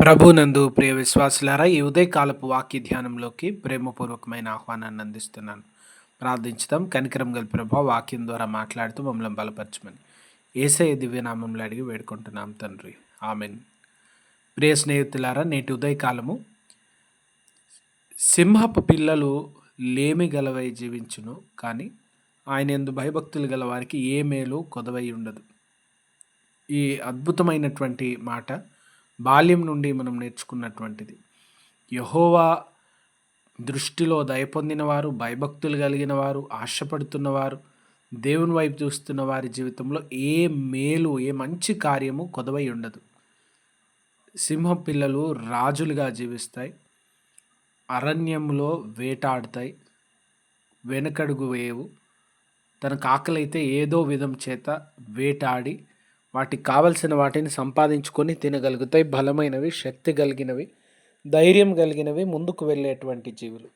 ప్రభునందు ప్రియ విశ్వాసులారా ఈ ఉదయకాలపు వాక్య ధ్యానంలోకి ప్రేమపూర్వకమైన ఆహ్వానాన్ని అందిస్తున్నాను. ప్రార్థించుదాం. కనికరం గల ప్రభా వాక్యం ద్వారా మాట్లాడుతూ మమ్మల్ని బలపరచమని. ఏసయ దివ్యనామంలో అడిగి వేడుకుంటున్నాం తండ్రి. ఆమెన్. ప్రియ స్నేహితులారా నేటి ఉదయకాలము సింహపు పిల్లలు లేమి గలవై జీవించును కానీ ఆయన ఎందు భయభక్తులు గల వారికి ఏ మేలు కొదవై ఉండదు. ఈ అద్భుతమైనటువంటి మాట బాల్యం నుండి మనం నేర్చుకున్నటువంటిది. యహోవా దృష్టిలో దయ పొందినవారు భయభక్తులు కలిగిన వారు ఆశపడుతున్నవారు దేవుని వైపు చూస్తున్న వారి జీవితంలో ఏ మేలు ఏ మంచి కార్యము కొదవై ఉండదు. సింహం పిల్లలు రాజులుగా జీవిస్తాయి. అరణ్యంలో వేటాడుతాయి. వెనకడుగు వేయవు. తనకు ఆకలైతే ఏదో విధం చేత వేటాడి వాటికి కావలసిన వాటిని సంపాదించుకొని తినగలుగుతాయి. బలమైనవి శక్తి కలిగినవి ధైర్యం కలిగినవి ముందుకు వెళ్ళేటువంటి జీవులు.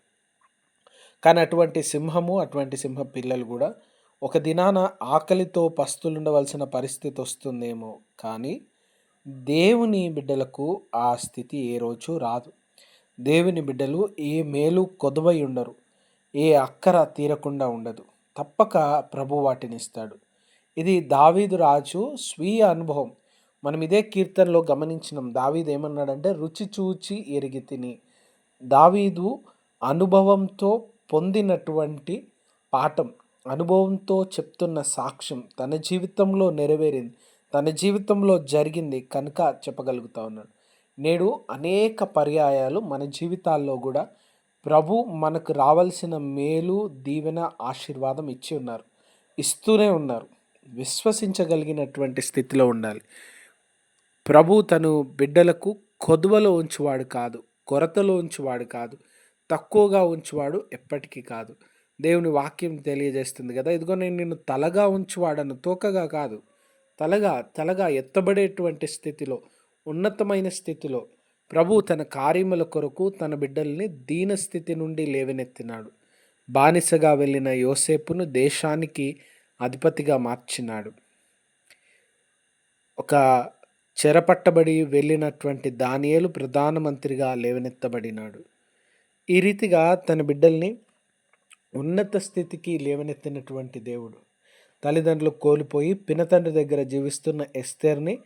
కానీ అటువంటి సింహము అటువంటి సింహ పిల్లలు కూడా ఒక దినాన ఆకలితో పస్తులుండవలసిన పరిస్థితి వస్తుందేమో. కానీ దేవుని బిడ్డలకు ఆ స్థితి ఏ రోజు రాదు. దేవుని బిడ్డలు ఏ మేలు కొదవై ఉండరు ఏ అక్కర తీరకుండా ఉండదు. తప్పక ప్రభు వాటిని ఇస్తాడు. ఇది దావీదు రాజు స్వీయ అనుభవం. మనం ఇదే కీర్తనలో గమనించినాం. దావీదు ఏమన్నాడంటే రుచి చూచి ఎరిగి తిని. దావీదు అనుభవంతో పొందినటువంటి పాఠం అనుభవంతో చెప్తున్న సాక్ష్యం తన జీవితంలో నెరవేరింది తన జీవితంలో జరిగింది కనుక చెప్పగలుగుతా ఉన్నాడు. నేడు అనేక పర్యాయాలు మన జీవితాల్లో కూడా ప్రభు మనకు రావాల్సిన మేలు దీవెన ఆశీర్వాదం ఇచ్చి ఉన్నారు ఇస్తూనే ఉన్నారు. విశ్వసించగలిగినటువంటి స్థితిలో ఉండాలి. ప్రభు తను బిడ్డలకు కొదువలో ఉంచువాడు కాదు కొరతలో ఉంచువాడు కాదు తక్కువగా ఉంచువాడు ఎప్పటికీ కాదు. దేవుని వాక్యం తెలియజేస్తుంది కదా ఇదిగో నేను నిన్ను తలగా ఉంచువాడను తోకగా కాదు తలగా తలగా ఎత్తబడేటువంటి స్థితిలో ఉన్నతమైన స్థితిలో ప్రభు తన కార్యముల కొరకు తన బిడ్డల్ని దీన స్థితి నుండి లేవనెత్తినాడు. బానిసగా వెళ్ళిన యోసేపును దేశానికి అధిపతిగా మార్చినాడు. ఒక చెరపట్టబడి వెళ్ళినటువంటి దానియేలు ప్రధానమంత్రిగా లేవనెత్తబడినాడు. ఈ రీతిగా తన బిడ్డల్ని ఉన్నత స్థితికి లేవనెత్తినటువంటి దేవుడు. తల్లిదండ్రులు కోల్పోయి పినతండ్రి దగ్గర జీవిస్తున్న ఎస్తేర్ని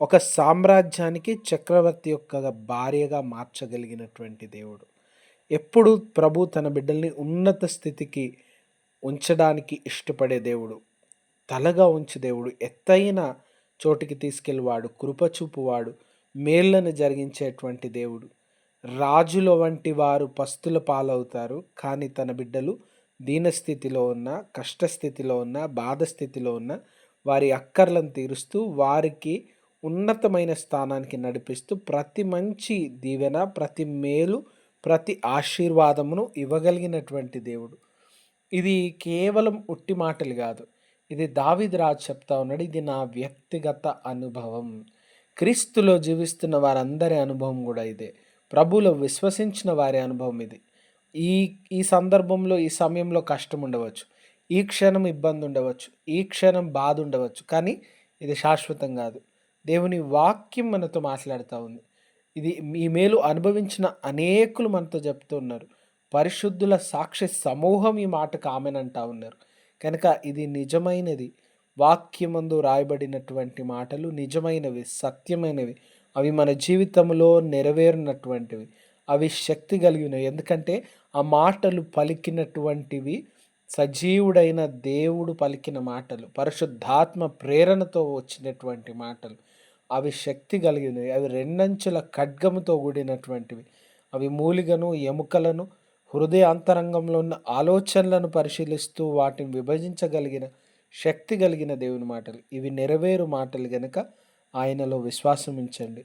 ఒక సామ్రాజ్యానికి చక్రవర్తి యొక్క భార్యగా మార్చగలిగినటువంటి దేవుడు. ఎప్పుడు ప్రభు తన బిడ్డల్ని ఉన్నత స్థితికి ఉంచడానికి ఇష్టపడే దేవుడు తలగా ఉంచి దేవుడు ఎత్తైన చోటికి తీసుకెళ్ళివాడు కృపచూపువాడు మేళ్ళను జరిగించేటువంటి దేవుడు. రాజుల వంటి వారు పస్తుల పాలవుతారు కానీ తన బిడ్డలు దీనస్థితిలో ఉన్న కష్టస్థితిలో ఉన్న బాధ స్థితిలో ఉన్న వారి అక్కర్లను తీరుస్తూ వారికి ఉన్నతమైన స్థానానికి నడిపిస్తూ ప్రతి మంచి దీవెన ప్రతి మేలు ప్రతి ఆశీర్వాదమును ఇవ్వగలిగినటువంటి దేవుడు. ఇది కేవలం ఉట్టి మాటలు కాదు. ఇది దావిద్ రాజు చెప్తా ఉన్నాడు ఇది నా వ్యక్తిగత అనుభవం. క్రీస్తులో జీవిస్తున్న వారందరి అనుభవం కూడా ఇదే. ప్రభులో విశ్వసించిన వారి అనుభవం ఇది. ఈ ఈ సందర్భంలో ఈ సమయంలో కష్టం ఉండవచ్చు. ఈ క్షణం ఇబ్బంది ఉండవచ్చు. ఈ క్షణం బాధ ఉండవచ్చు. కానీ ఇది శాశ్వతం కాదు. దేవుని వాక్యం మనతో మాట్లాడుతూ ఉంది. ఇది ఈ మేలు అనుభవించిన అనేకులు మనతో చెప్తున్నారు పరిశుద్ధుల సాక్షి సమూహం ఈ మాటకు ఆమెనంటా ఉన్నారు. కనుక ఇది నిజమైనది. వాక్యమందు రాయబడినటువంటి మాటలు నిజమైనవి సత్యమైనవి. అవి మన జీవితంలో నెరవేరినటువంటివి. అవి శక్తి కలిగినవి. ఎందుకంటే ఆ మాటలు పలికినటువంటివి సజీవుడైన దేవుడు పలికిన మాటలు పరిశుద్ధాత్మ ప్రేరణతో వచ్చినటువంటి మాటలు. అవి శక్తి కలిగినవి. అవి రెండంచుల ఖడ్గముతో కూడినటువంటివి. అవి మూలిగను ఎముకలను హృదయ అంతరంగంలో ఉన్న ఆలోచనలను పరిశీలిస్తూ వాటిని విభజించగలిగిన శక్తి కలిగిన దేవుని మాటలు. ఇవి నెరవేరు మాటలు గనుక ఆయనలో విశ్వాసం ఉంచండి.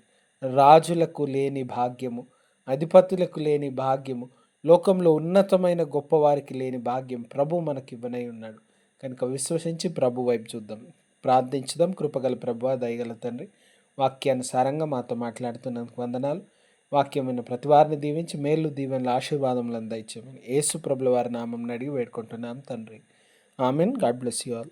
రాజులకు లేని భాగ్యము అధిపతులకు లేని భాగ్యము లోకంలో ఉన్నతమైన గొప్పవారికి లేని భాగ్యం ప్రభు మనకి ఇవ్వనై ఉన్నాడు. కనుక విశ్వసించి ప్రభు వైపు చూద్దాం. ప్రార్థించుదాం. కృపగల ప్రభు దయగల తండ్రి వాక్యానుసారంగా మాతో మాట్లాడుతున్నందుకు వందనాలు. వాక్యమైన ప్రతి వారిని దీవించి మేలు దీవెనల ఆశీర్వాదములను దయచేయమని యేసు ప్రభుల వారి నామం అడిగి వేడుకుంటున్నాం తండ్రి. Amen. God bless you all.